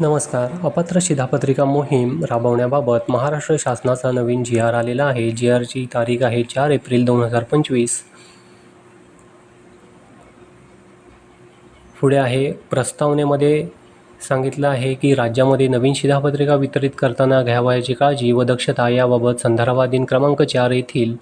नमस्कार. अपात्र शिधापत्रिका मोहीम राबवण्याबाबत महाराष्ट्र शासनाचा नवीन जी आर आलेला आहे. जी आरची तारीख आहे चार एप्रिल दोन हजार पंचवीस. पुढे आहे प्रस्तावनेमध्ये सांगितलं आहे की राज्यामध्ये नवीन शिधापत्रिका वितरित करताना घ्यावयाची काळजी व दक्षता याबाबत संदर्भात दिन क्रमांक चार येथील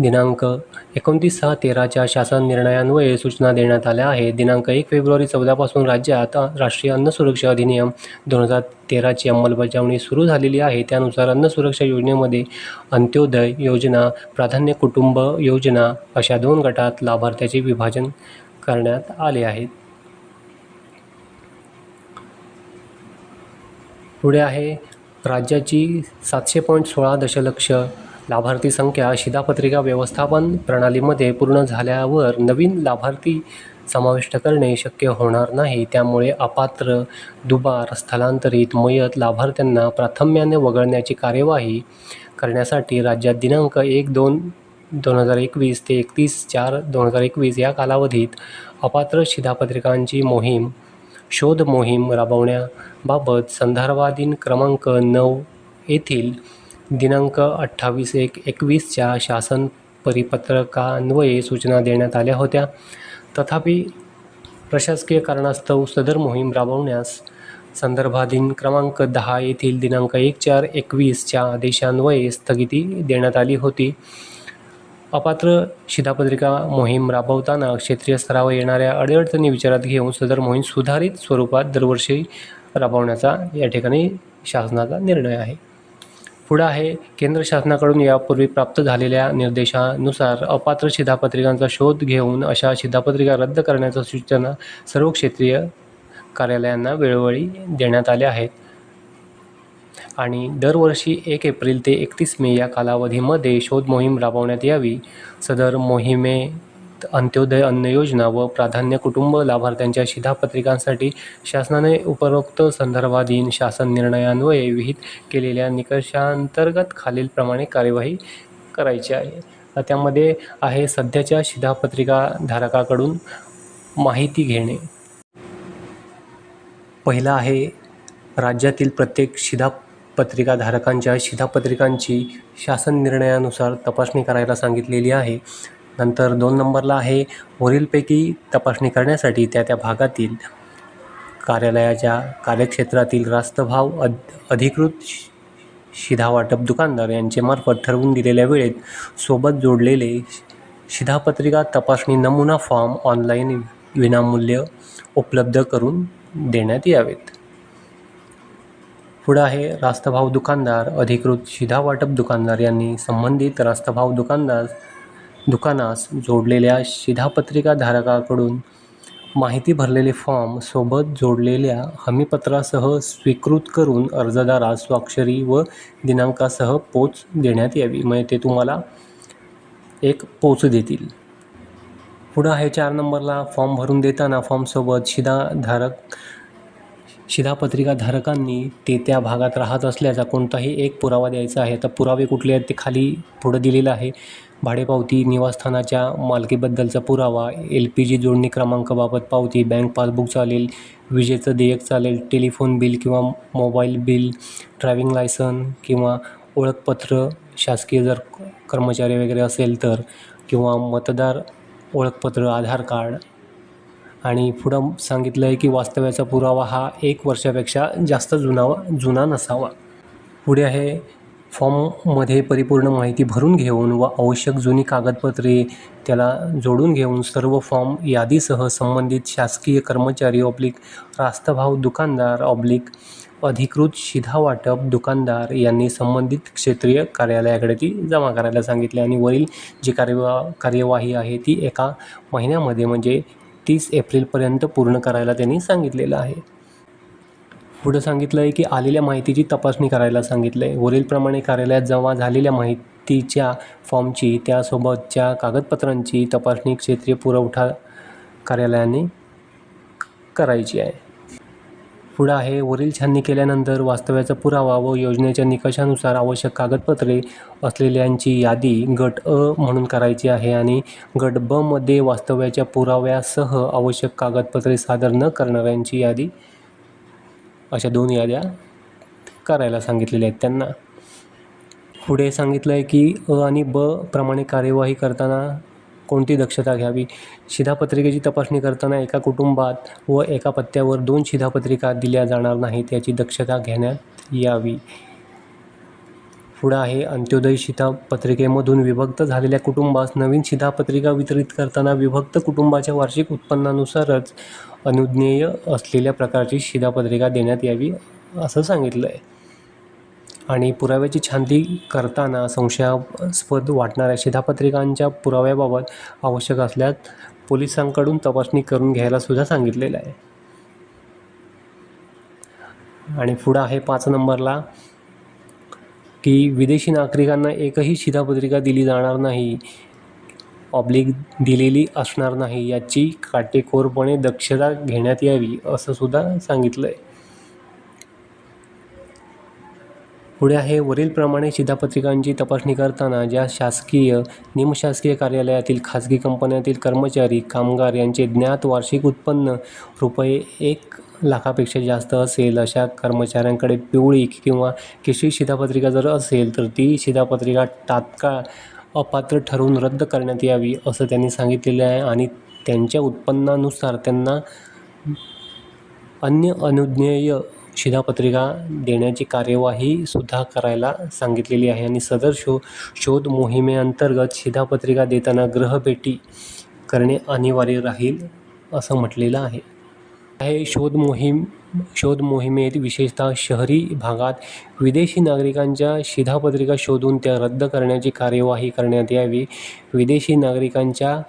दिनांक एकोणतीस सहा तेराच्या शासन निर्णयान्वये सूचना देण्यात आल्या आहे दिनांक एक फेब्रुवारी चौदापासून राज्यात राष्ट्रीय अन्न सुरक्षा अधिनियम दोन हजार तेराची अंमलबजावणी सुरू झालेली आहे. त्यानुसार अन्न सुरक्षा योजनेमध्ये अंत्योदय योजना प्राधान्य कुटुंब योजना अशा दोन गटात लाभार्थ्याचे विभाजन करण्यात आले आहेत पुढे आहे राज्याची सातशे पॉईंट सोळा दशलक्ष लाभार्थी संख्या शिधापत्रिका व्यवस्थापन प्रणालीमध्ये पूर्ण झाल्यावर नवीन लाभार्थी समाविष्ट करणे शक्य होणार नाही. त्यामुळे अपात्र दुबार स्थलांतरित मयत लाभार्थ्यांना प्राथम्याने वगळण्याची कार्यवाही करण्यासाठी राज्यात दिनांक एक दोन दोन हजार एकवीस ते एकतीस चार दोन हजार एकवीस या कालावधीत अपात्र शिधापत्रिकांची मोहीम शोध मोहीम राबवण्याबाबत संदर्भाधीन क्रमांक नऊ येथील दिनांक अठ्ठावीस एक एकवीसच्या शासन परिपत्रकान्वये सूचना देण्यात आल्या होत्या. तथापि प्रशासकीय कारणास्तव सदर मोहीम राबवण्यास संदर्भाधीन क्रमांक दहा येथील दिनांक एक चार एकवीसच्या आदेशान्वये स्थगिती देण्यात आली होती. अपात्र शिधापत्रिका मोहीम राबवताना क्षेत्रीय स्तरावर येणाऱ्या अडीअडचणी विचारात घेऊन सदर मोहीम सुधारित स्वरूपात दरवर्षी राबवण्याचा या ठिकाणी शासनाचा निर्णय आहे. पुढं आहे. केंद्र शासनाकडून यापूर्वी प्राप्त झालेल्या निर्देशानुसार अपात्र शिधापत्रिकांचा शोध घेऊन अशा शिधापत्रिका रद्द करण्याच्या सूचना सर्व क्षेत्रीय कार्यालयांना वेळोवेळी देण्यात आल्या आहेत. आणि दरवर्षी एक एप्रिल ते एकतीस मे या कालावधीमध्ये शोध मोहीम राबवण्यात यावी. सदर मोहिमे अंत्योदय अन्न योजना व प्राधान्य कुटुंब लाभार्थ्यांच्या शिधापत्रिकांसाठी शासनाने उपरोक्त संदर्भाधीन शासन निर्णयान्वये विहित केलेल्या निकषांतर्गत खालीलप्रमाणे कार्यवाही करायची आहे. त्यामध्ये आहे सध्याच्या शिधापत्रिका धारकाकडून माहिती घेणे. पहिला आहे राज्यातील प्रत्येक शिधापत्रिकाधारकांच्या शिधापत्रिकांची शासन निर्णयानुसार तपासणी करायला सांगितलेली आहे. नंतर दोन नंबरला आहे वरीलपैकी तपासणी करण्यासाठी त्या त्या भागातील कार्यालयाच्या कार्यक्षेत्रातील रास्तभाव अध अधिकृत शि- शिधावाटप दुकानदार यांचे मार्फत ठरवून दिलेल्या वेळेत सोबत जोडलेले शिधापत्रिका तपासणी नमुना फॉर्म ऑनलाईन विनामूल्य उपलब्ध करून देण्यात यावेत. पुढं आहे रास्तभाव दुकानदार अधिकृत शिधावाटप दुकानदार यांनी संबंधित रास्तभाव दुकानदार दुकानास जोडलेल्या शिधापत्रिका धारकाकडून माहिती भरलेले फॉर्म सोबत जोडलेल्या हमीपत्रासह स्वीकृत करून अर्जदारास स्वाक्षरी व दिनांकासह पोच देण्यात यावी. म्हणजे ते तुम्हाला एक पोच देतील. पुढं आहे चार नंबरला फॉर्म भरून देताना फॉर्मसोबत शिधाधारक शिधापत्रिका धारकांनी ते त्या भागात राहत असल्याचा कोणताही एक पुरावा द्यायचा आहे. तर पुरावे कुठले आहेत ते खाली पुढं दिलेलं आहे. भाडेपावती निवासस्थानाच्या मालकीबद्दलचा पुरावा एल पी जी जोडणी क्रमांकाबाबत पावती बँक पासबुक चालेल विजेचं देयक चालेल टेलिफोन बिल किंवा मोबाईल बिल ड्रायविंग लायसन किंवा ओळखपत्र शासकीय जर कर्मचारी वगैरे असेल तर किंवा मतदार ओळखपत्र आधार कार्ड. आणि पुढं सांगितलं आहे की वास्तव्याचा पुरावा हा एक वर्षापेक्षा जास्त जुनावा जुना नसावा. पुढे आहे फॉर्ममध्ये परिपूर्ण माहिती भरून घेऊन व आवश्यक जुनी कागदपत्रे त्याला जोडून घेऊन सर्व फॉर्म यादीसह संबंधित शासकीय कर्मचारी ऑब्लिक रास्तभाव दुकानदार ऑब्लिक अधिकृत शिधावाटप दुकानदार यांनी संबंधित क्षेत्रीय कार्यालयाकडे ती जमा करायला सांगितले आणि वरील जी कार्यवा कार्यवाही आहे ती एका महिन्यामध्ये म्हणजे तीस एप्रिलपर्यंत पूर्ण करायला त्यांनी सांगितलेलं आहे. पुढं सांगितलं आहे की आलेल्या माहितीची तपासणी करायला सांगितलं आहे वरीलप्रमाणे कार्यालयात जमा झालेल्या माहितीच्या फॉर्मची त्यासोबतच्या कागदपत्रांची तपासणी क्षेत्रीय पुरवठा कार्यालयाने करायची आहे. पुढं आहे वरील छाननी केल्यानंतर वास्तव्याचा पुरावा व योजनेच्या निकषानुसार आवश्यक कागदपत्रे असलेल्यांची यादी गट अ म्हणून करायची आहे आणि गट ब मध्ये वास्तव्याच्या पुराव्यासह आवश्यक कागदपत्रे सादर न करणाऱ्यांची यादी अशा दोन याद्या करायला सांगितलेल्या आहेत त्यांना. पुढे सांगितलं आहे की अ आणि ब प्रमाणे कार्यवाही करताना कोणती दक्षता घ्यावी? शिधापत्रिकेची तपासणी करताना एका कुटुंबात व एका पत्त्यावर दोन शिधापत्रिका दिल्या जाणार नाहीत याची दक्षता घेण्यात यावी. पुढं आहे. अंत्योदय शिधापत्रिकेमधून विभक्त झालेल्या कुटुंबास नवीन शिधापत्रिका वितरित करताना विभक्त कुटुंबाच्या वार्षिक उत्पन्नानुसारच अनुज्ञेय असलेल्या प्रकारची शिधापत्रिका देण्यात यावी असं सांगितलं आहे आणि पुराव्याची छाननी करताना संशयास्पद वाटणाऱ्या शिधापत्रिकांच्या पुराव्याबाबत आवश्यक असल्यास पोलिसांकडून तपासणी करून घ्यायला सुद्धा सांगितलेलं आहे. आणि पुढं आहे पाच नंबरला. की विदेशी नागरिकांना एकही शिधापत्रिका दिली जाणार नाही ऑब्लिक दिलेली असणार नाही याची काटेकोरपणे दक्षता घेण्यात यावी असं सुद्धा सांगितलं आहे पुढे आहे वरीलप्रमाणे शिधापत्रिकांची तपासणी करताना ज्या शासकीय निमशासकीय कार्यालयातील खाजगी कंपन्यातील कर्मचारी कामगार यांचे ज्ञात वार्षिक उत्पन्न रुपये एक लाखापेक्षा जास्त असेल अशा कर्मचाऱ्यांकडे पिवळी किंवा केशरी शिधापत्रिका जर असेल तर ती शिधापत्रिका तात्काळ अपात्र ठरवून रद्द करण्यात यावी असं त्यांनी सांगितलेलं आहे आणि त्यांच्या उत्पन्नानुसार त्यांना अन्य अनुज्ञेय शिधापत्रिका देण्याची कार्यवाही सुद्धा करायला सांगितलेली आहे आणि सदर शो शोध मोहिमेअंतर्गत शिधापत्रिका देताना ग्रहभेटी करणे अनिवार्य राहील असं म्हटलेलं आहे. आहे शोध मोहीम शोध मोहिमेत विशेषतः शहरी भागात विदेशी नागरिकांच्या शिधापत्रिका शोधून त्या रद्द करण्याची कार्यवाही करण्यात यावी. विदेशी नागरिकांच्या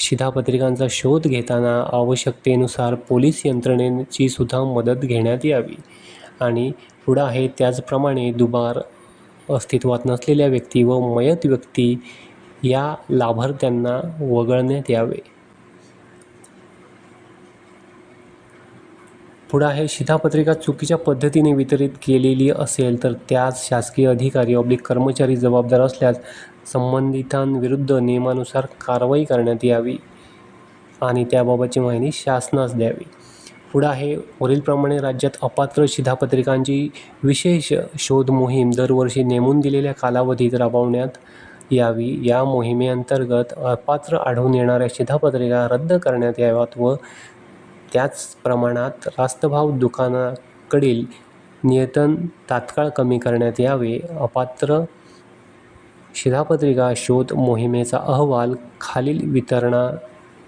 शिधापत्रिकांचा शोध घेताना आवश्यकतेनुसार पोलीस यंत्रणेची सुद्धा मदत घेण्यात यावी. आणि पुढं आहे त्याचप्रमाणे दुबार अस्तित्वात नसलेल्या व्यक्ती व मयत व्यक्ती या लाभार्थ्यांना वगळण्यात यावे. पुढं आहे शिधापत्रिका चुकीच्या पद्धतीने वितरित केलेली असेल तर त्यास शासकीय अधिकारी ऑब्लिक कर्मचारी जबाबदार असल्यास संबंधितांविरुद्ध नियमानुसार कारवाई करण्यात यावी आणि त्याबाबतची माहिती शासनास द्यावी. पुढं आहे वरीलप्रमाणे राज्यात अपात्र शिधापत्रिकांची विशेष शोध मोहीम दरवर्षी नेमून दिलेल्या कालावधीत राबवण्यात यावी. या मोहिमेअंतर्गत अपात्र आढळून येणाऱ्या शिधापत्रिका रद्द करण्यात याव्यात व त्याच प्रमाणात रास्तभाव दुकानाकडील नियतन तात्काळ कमी करण्यात यावे. अपात्र शिधापत्रिका शोध मोहिमेचा अहवाल खालील वितरणा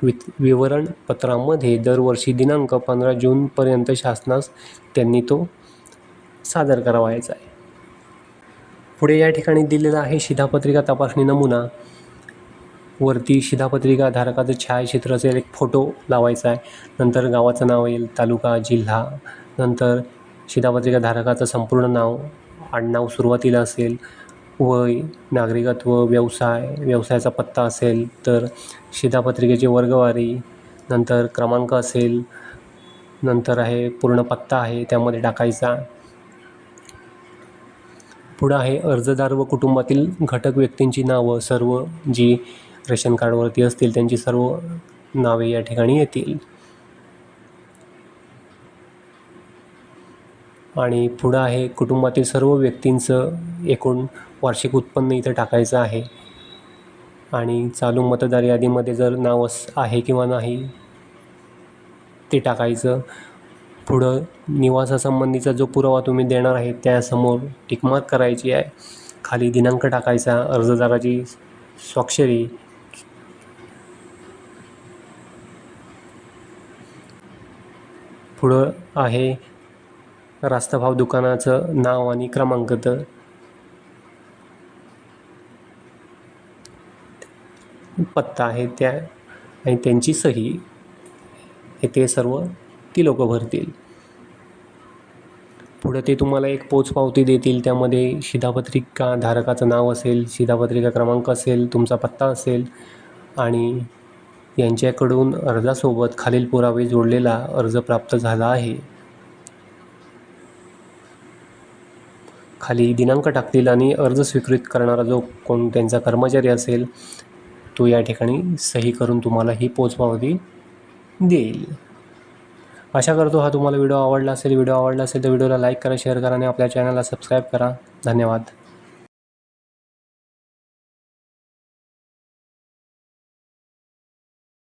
वित विवरणपत्रामध्ये दरवर्षी दिनांक पंधरा जूनपर्यंत शासनास त्यांनी तो सादर करावायचा आहे. पुढे या ठिकाणी दिलेला आहे शिधापत्रिका तपासणी नमुना. वरती शिधापत्रिका धारकाचं छायाचित्र असेल एक फोटो लावायचा आहे. नंतर गावाचं नाव येईल तालुका जिल्हा. नंतर शिधापत्रिका धारकाचं संपूर्ण नाव आडनाव सुरुवातीला असेल. वय नागरिकत्व व्यवसाय व्यवसायाचा पत्ता असेल तर शिधापत्रिकेची वर्गवारी नंतर क्रमांक असेल नंतर आहे पूर्ण पत्ता आहे त्यामध्ये टाकायचा. पुढं आहे अर्जदार व कुटुंबातील घटक व्यक्तींची नावं सर्व जी रेशन कार्डवरती असतील त्यांची सर्व नावे या ठिकाणी येतील. आणि पुढं आहे कुटुंबातील सर्व व्यक्तींचं एकूण वार्षिक उत्पन्न इथं टाकायचं आहे. आणि चालू मतदार यादीमध्ये जर नाव अस आहे किंवा नाही ते टाकायचं. पुढं निवासासंबंधीचा जो पुरावा तुम्ही देणार आहे त्यासमोर टिकमार्क करायची आहे. खाली दिनांक टाकायचा अर्जदाराची स्वाक्षरी. पुढं आहे रास्तभाव दुकानाचं नाव आणि क्रमांक तर पत्ता आहे त्या आणि त्यांची सही हे ते सर्व ती लोकं भरतील. पुढं ते तुम्हाला एक पोचपावती देतील. त्यामध्ये शिधापत्रिका धारकाचं नाव असेल शिधापत्रिका क्रमांक असेल तुमचा पत्ता असेल आणि यांच्याकडून अर्जासोबत खालील पुरावे जोडलेला अर्ज प्राप्त झाला आहे. खाली दिनांक टाकतील आणि अर्ज स्वीकृत करणारा जो कोण त्यांचा कर्मचारी असेल तो या ठिकाणी सही करून तुम्हाला ही पोचपावती देईल. आशा करतो हा तुम्हाला व्हिडिओ आवडला असेल. व्हिडिओ आवडला असेल तर व्हिडिओला लाईक करा शेअर करा आणि आपल्या चॅनलला सबस्क्राईब करा. धन्यवाद.